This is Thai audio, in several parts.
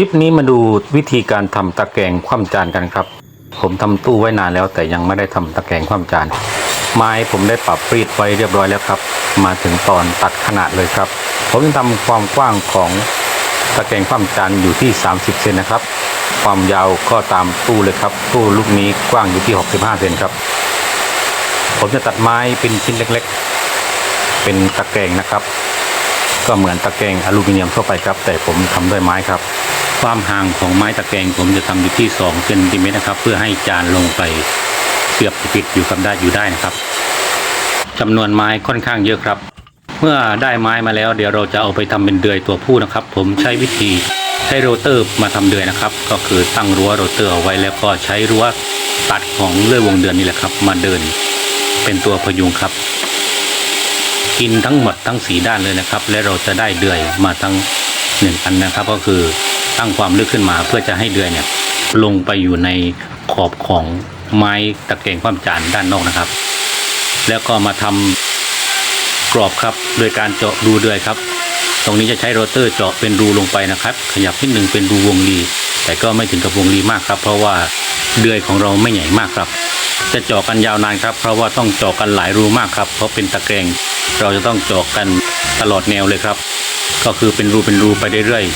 ลิปนี้มาดูวิธีการทำตะแกรงคว่ำจานกันครับ ผมทำตู้ไว้นานแล้วแต่ยังไม่ได้ทำตะแกรงคว่ำจาน ไม้ผมได้ปรับปรีดไว้เรียบร้อยแล้วครับ มาถึงตอนตัดขนาดเลยครับ ผมจะทำความกว้างของตะแกรงคว่ำจานอยู่ที่ 30 เซนนะครับ ความยาวก็ตามตู้เลยครับ ตู้ลูกนี้กว้างอยู่ที่ 65 เซนครับ ผมจะตัดไม้เป็นชิ้นเล็ก ๆ เป็นตะแกรงนะครับก็เหมือนตะแกรงอลูมิเนียมทั่วไปครับ แต่ผมทำด้วยไม้ครับ ความห่างของไม้ตะแกรงผมจะทำอยู่ที่2เซนติเมตรนะครับ เพื่อให้จานลงไปเสียบติดอยู่กับได้อยู่ได้นะครับจำนวนไม้ค่อนข้างเยอะครับ เมื่อได้ไม้มาแล้ว เดี๋ยวเราจะเอาไปทำเป็นเดือยตัวผู้นะครับ ผมใช้วิธีใช้โรเตอร์มาทำเดือยนะครับ ก็คือตั้งรั้วโรเตอร์เอาไว้แล้วก็ใช้รั้วตัดของเลื่อยวงเดือนนี่แหละครับ มาเดินเป็นตัวพยุงครับ กินทั้งหมดทั้งสีด้านเลยนะครับ และเราจะได้เดือยมาทั้ง หนึ่งอันนะครับ ก็คือตั้งความลึกขึ้นมาเพื่อจะให้เดือยเนี่ย ลงไปอยู่ในขอบของไม้ตะแกรงความจานด้านนอกนะครับ แล้วก็มาทำกรอบครับ โดยการเจาะรูเดือยครับ ตรงนี้จะใช้โรเตอร์เจาะเป็นรูลงไปนะครับ ขยับนิดหนึ่งเป็นรูวงรีแต่ก็ไม่ถึงกับวงรีมากครับ เพราะว่าเดือยของเราไม่ใหญ่มากครับ จะเจาะกันยาวนานครับ เพราะว่าต้องเจาะกันหลายรูมากครับ เพราะเป็นตะแกรงเราจะต้องเจาะกันตลอดแนวเลยครับ ก็คือเป็นรูเป็นรูไปเรื่อยๆ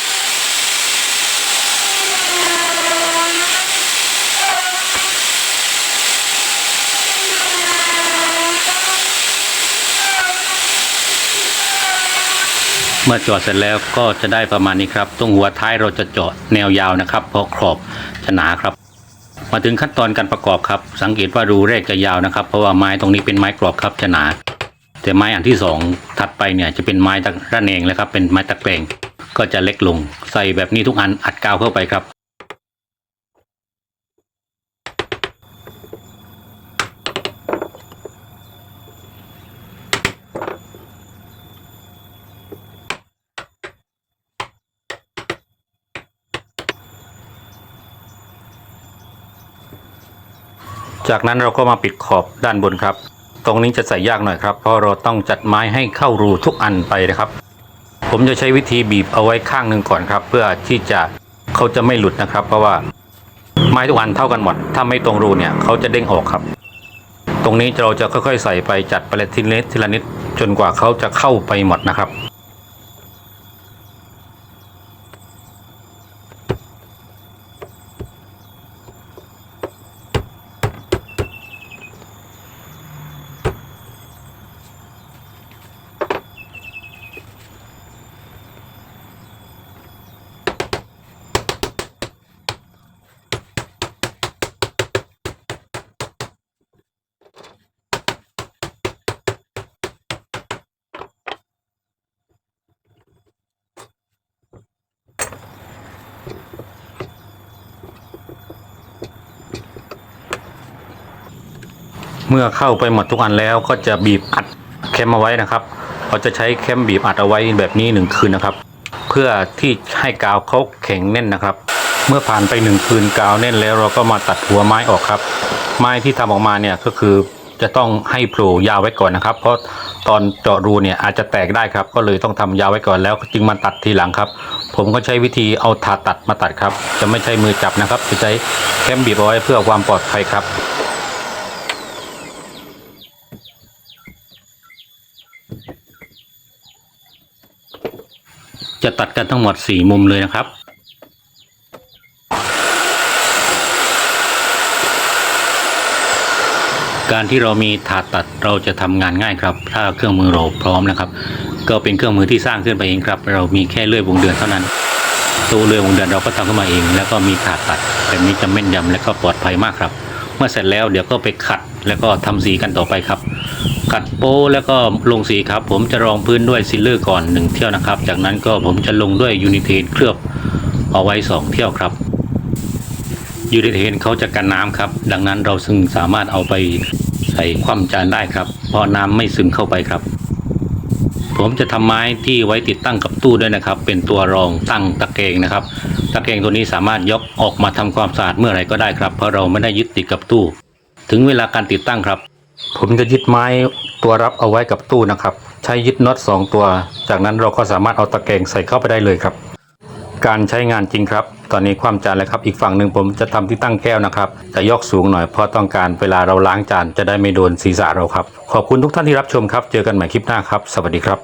เมื่อเจาะเสร็จแล้วก็จะได้ประมาณนี้ครับ ตรงหัวท้ายเราจะเจาะแนวยาวนะครับ เพราะขอบจะหนาครับ มาถึงขั้นตอนการประกอบครับ สังเกตว่ารูแรกจะยาวนะครับ เพราะว่าไม้ตรงนี้เป็นไม้กรอบครับจะหนา แต่ไม้อันที่สองถัดไปเนี่ยจะเป็นไม้ตะระเนงแล้วครับ เป็นไม้ตะแกรงก็จะเล็กลง ใส่แบบนี้ทุกอันอัดกาวเข้าไปครับ จากนั้นเราก็มาปิดขอบด้านบนครับ ตรงนี้จะใส่ยากหน่อยครับ เพราะเราต้องจัดไม้ให้เข้ารูทุกอันไปนะครับ ผมจะใช้วิธีบีบเอาไว้ข้างหนึ่งก่อนครับ เพื่อที่จะเขาจะไม่หลุดนะครับ เพราะว่าไม้ทุกอันเท่ากันหมด ถ้าไม่ตรงรูเนี่ยเขาจะเด้งออกครับ ตรงนี้เราจะค่อยๆ ใส่ไปจัดไปทีละนิดทีละนิดจนกว่าเขาจะเข้าไปหมดนะครับ เมื่อเข้าไปหมดทุกอันแล้วก็จะบีบอัดแคมเอาไว้นะครับเราจะใช้แคมบีบอัดเอาไว้แบบนี้หนึ่งคืนนะครับ เพื่อที่ให้กาวเขาแข็งแน่นนะครับ เมื่อผ่านไปหนึ่งคืนกาวแน่นแล้วเราก็มาตัดหัวไม้ออกครับ ไม้ที่ทำออกมาเนี่ยก็คือจะต้องให้โผล่ยาวไว้ก่อนนะครับ เพราะตอนเจาะรูเนี่ยอาจจะแตกได้ครับ ก็เลยต้องทำยาวไว้ก่อนแล้วจึงมาตัดทีหลังครับ ผมก็ใช้วิธีเอาถาตัดมาตัดครับ จะไม่ใช้มือจับนะครับ จะใช้แคมบีบเอาไว้เพื่อความปลอดภัยครับ จะตัดกันทั้งหมด4มุมเลยนะครับการที่เรามีถาดตัดเราจะทำงานง่ายครับ ถ้าเครื่องมือเราพร้อมนะครับ ก็เป็นเครื่องมือที่สร้างขึ้นไปเองครับ เรามีแค่เลื่อยวงเดือนเท่านั้นตัวเลื่อยวงเดือนเราก็ทำขึ้นมาเอง แล้วก็มีถาดตัดแบบนี้จะแม่นยำและก็ปลอดภัยมากครับ เมื่อเสร็จแล้วเดี๋ยวก็ไปขัด แล้วก็ทำสีกันต่อไปครับขัดโป้แล้วก็ลงสีครับ ผมจะรองพื้นด้วยซิลเลอร์ก่อนหนึ่งเที่ยวนะครับ จากนั้นก็ผมจะลงด้วยยูนิเทนเคลือบเอาไว้สองเที่ยวครับยูนิเทนเขาจะกันน้ำครับ ดังนั้นเราซึ่งสามารถเอาไปใส่คว่ำจานได้ครับ เพราะน้ำไม่ซึมเข้าไปครับ ผมจะทำไม้ที่ไว้ติดตั้งกับตู้ด้วยนะครับ เป็นตัวรองตั้งตะแกงนะครับ ตะแกงตัวนี้สามารถยกออกมาทำความสะอาดเมื่อไหร่ก็ได้ครับ เพราะเราไม่ได้ยึดติดกับตู้ ถึงเวลาการติดตั้งครับ ผมจะยึดไม้ตัวรับเอาไว้กับตู้นะครับ ใช้ยึดน็อตสองตัว จากนั้นเราก็สามารถเอาตะแกรงใส่เข้าไปได้เลยครับ การใช้งานจริงครับ ตอนนี้ความจานแล้วครับอีกฝั่งหนึ่งผมจะทำที่ตั้งแก้วนะครับจะยกสูงหน่อยเพราะต้องการเวลาเราล้างจานจะได้ไม่โดนศีรษะเราครับขอบคุณทุกท่านที่รับชมครับ เจอกันใหม่คลิปหน้าครับ สวัสดีครับ